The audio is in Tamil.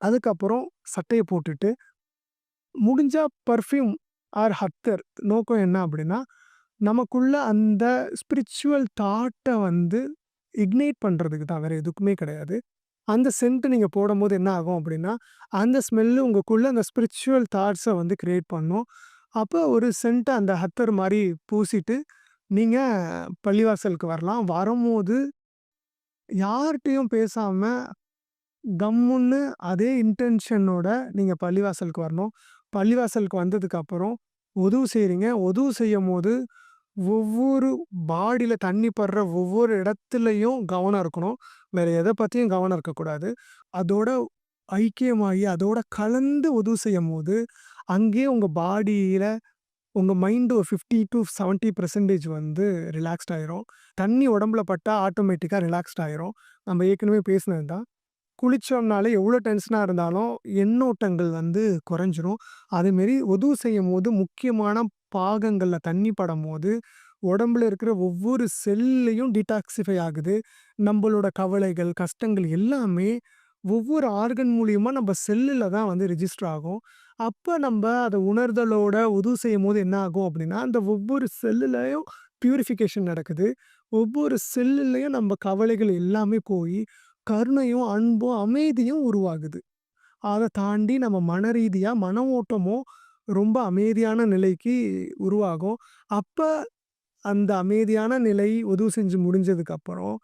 அதுக்கப்புறம் சட்டையை போட்டுட்டு முடிஞ்சால் பர்ஃப்யூம் ஆர் ஹத்தர் நோக்கம் என்ன அப்படின்னா, நமக்குள்ள அந்த ஸ்பிரிச்சுவல் தாட்ட வந்து இக்னைட் பண்றதுக்கு தான். வேற எதுக்குமே கிடையாது. அந்த சென்ட் நீங்க போடும்போது என்ன ஆகும் அப்படின்னா, அந்த ஸ்மெல்லு உங்களுக்குள்ள அந்த ஸ்பிரிச்சுவல் தாட்ஸை வந்து க்ரியேட் பண்ணும். அப்போ ஒரு சென்ட்டை அந்த ஹத்தர் மாதிரி பூசிட்டு, நீங்க பள்ளிவாசலுக்கு வரலாம். வரும்போது யார்கிட்டையும் பேசாம, கம்முன்னு அதே இன்டென்ஷனோட நீங்கள் பள்ளிவாசலுக்கு வரணும். பள்ளிவாசலுக்கு வந்ததுக்கப்புறம் உதவு செய்கிறீங்க உதவு செய்யும் போது ஒவ்வொரு பாடியில் தண்ணி படுற ஒவ்வொரு இடத்துலையும் கவனம் இருக்கணும். வேறு எதை பற்றியும் கவனம் இருக்கக்கூடாது. அதோட ஐக்கியமாகி, அதோட கலந்து உதவு செய்யும் போது அங்கேயே உங்கள் பாடியில உங்கள் மைண்டு ஒரு 50-70% வந்து ரிலாக்ஸ்ட் ஆயிரும். தண்ணி உடம்புல பட்டா ஆட்டோமேட்டிக்காக ரிலாக்ஸ்ட் ஆயிரும். நம்ம ஏற்கனவே பேசினது தான். குளிச்சோம்னாலே எவ்வளோ டென்ஷனாக இருந்தாலும் எண்ணோட்டங்கள் வந்து குறைஞ்சிரும். அதேமாரி செய்யும் போது முக்கியமான பாகங்களில் தண்ணி படும்போது, உடம்புல இருக்கிற ஒவ்வொரு செல்லையும் டீடாக்சிஃபை ஆகுது. நம்மளோட கவலைகள், கஷ்டங்கள் எல்லாமே ஒவ்வொரு ஆர்கன் மூலியமாக நம்ம செல்லில் தான் வந்து ரிஜிஸ்டர் ஆகும். அப்போ நம்ம அதை உணர்தலோட உதவு செய்யும் போது என்ன ஆகும் அப்படின்னா, அந்த ஒவ்வொரு செல்லுலையும் பியூரிஃபிகேஷன் நடக்குது. ஒவ்வொரு செல்லுலேயும் நம்ம கவலைகள் எல்லாமே போய் கருணையும், அன்பும், அமைதியும் உருவாகுது. அதை தாண்டி நம்ம மன ரீதியாக மன ஓட்டமும் ரொம்ப அமைதியான நிலைக்கு உருவாகும். அப்போ அந்த அமைதியான நிலை உதவு செஞ்சு முடிஞ்சதுக்கப்புறம்